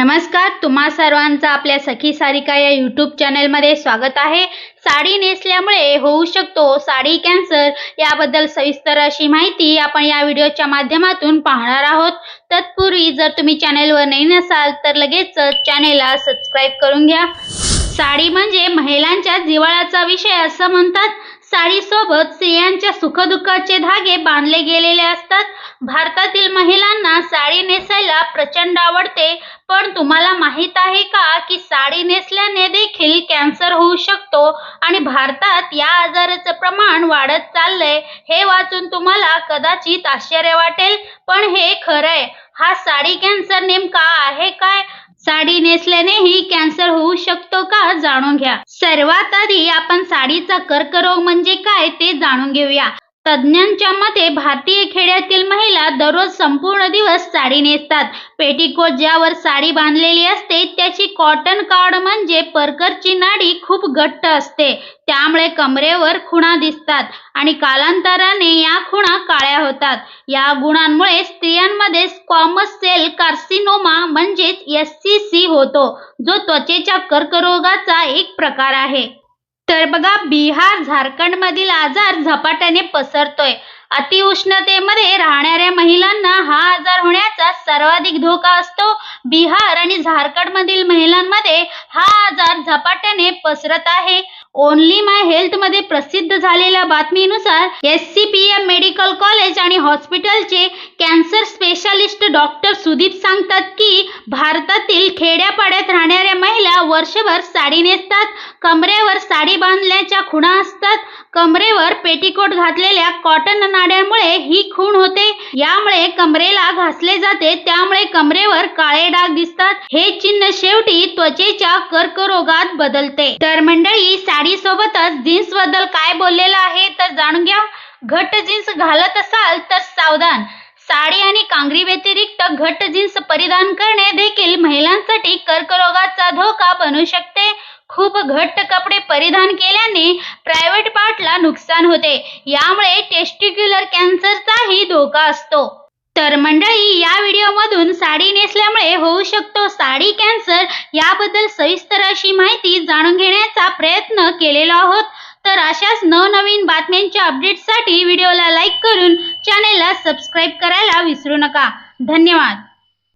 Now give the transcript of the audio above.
नमस्कार तुम्हा सर्वांचं आपल्या सखी सारिका या यूट्यूब चॅनलमध्ये स्वागत आहे. साडी नेसल्यामुळे होऊ शकतो साडी कॅन्सर याबद्दल सविस्तर अशी माहिती आपण या व्हिडिओच्या माध्यमातून पाहणार आहोत. तत्पूर्वी जर तुम्ही चॅनेलवर नवीन नसाल तर लगेच चॅनेलला सबस्क्राईब करून घ्या. साडी म्हणजे महिलांच्या जिव्हाळ्याचा विषय असं म्हणतात. साडीसोबत स्त्रियांच्या सुखदुःखाचे धागे बांधले गेलेले असतात. भारतातील महिलांना साडी नेसायला प्रचंड आवडते पण तुम्हाला माहीत आहे का की साडी नेसल्याने देखील कॅन्सर होऊ शकतो आणि भारतात या आजाराचं प्रमाण वाढत चाललंय हे वाचून तुम्हाला कदाचित आश्चर्य वाटेल. पण हे खरंय हा साडी कॅन्सर नेमका आहे काय? साडी नेसल्यानेही कॅन्सर होऊ शकतो का जाणून घ्या. सर्वात आधी आपण साडीचा कर्करोग म्हणजे काय ते जाणून घेऊया. तज्ज्ञांच्या मते भारतीय खेड्यातील महिला दररोज संपूर्ण दिवस साडी नेसतात. पेटीकोट ज्यावर साडी बांधलेली असते त्याची कॉटन कार्ड म्हणजे परकरची नाडी खूप घट्ट असते. त्यामुळे कमरेवर खुणा दिसतात आणि कालांतराने या खुणा काळ्या होतात. या गुणांमुळे स्त्रियांमध्ये स्क्वॉमस सेल कार्सिनोमा म्हणजेच एस सी सी होतो जो त्वचेच्या कर्करोगाचा एक प्रकार आहे. तर बघा बिहार झारखंडमधील आजार झपाट्याने पसरतोय. अतिउष्णतेमध्ये राहणाऱ्या महिलांना हा आजार होण्याचा सर्वाधिक धोका असतो. बिहार आणि झारखंडमधील महिलांमध्ये हा आजार झपाट्याने पसरत आहे. ओनली माय हेल्थमध्ये प्रसिद्ध झालेल्या बातमीनुसार S C P M medical college आणि हॉस्पिटलचे कॅन्सर स्पेशालिस्ट डॉक्टर सुदीप सांगतात की भारतातील खेड्यापाड्यात राहणाऱ्या महिला वर्षभर साडी नेसतात कमरेवर साडी बांधल्याच्या खुणा असतात कमरेवर पेटीकोट घातलेल्या कॉटन नाड्यामुळे ही खूण होते. यामुळे कमरेला घासले जाते त्यामुळे कमरेवर काळे डाग दिसतात. हे चिन्ह शेवटी त्वचेच्या कर्करोगात बदलते. तर मंडळी साडी सोबतच जीन्सबद्दल काय बोललेलं आहे तर जाणून घ्या. घट्ट जीन्स घालत असाल तर सावधान. साडी आणि कांगरी व्यतिरिक्त घट्ट जीन्स परिधान करणे देखील महिलांसाठी कर्करोगाचा धोका बनू शकते. खूप घट्ट कपडे परिधान केल्याने प्रायव्हेट पार्टला नुकसान होते. यामुळे टेस्टिक्युलर कॅन्सरचाही धोका असतो. तर मंडळी या व्हिडिओमधून साडी नेसल्यामुळे होऊ शकतो साडी कॅन्सर याबद्दल सविस्तर अशी माहिती जाणून घेण्याचा प्रयत्न केलेला आहोत. तर अशाच नवनवीन बातम्यांच्या अपडेट्ससाठी व्हिडिओला लाईक करून चॅनेलला सबस्क्राईब करायला विसरू नका. धन्यवाद.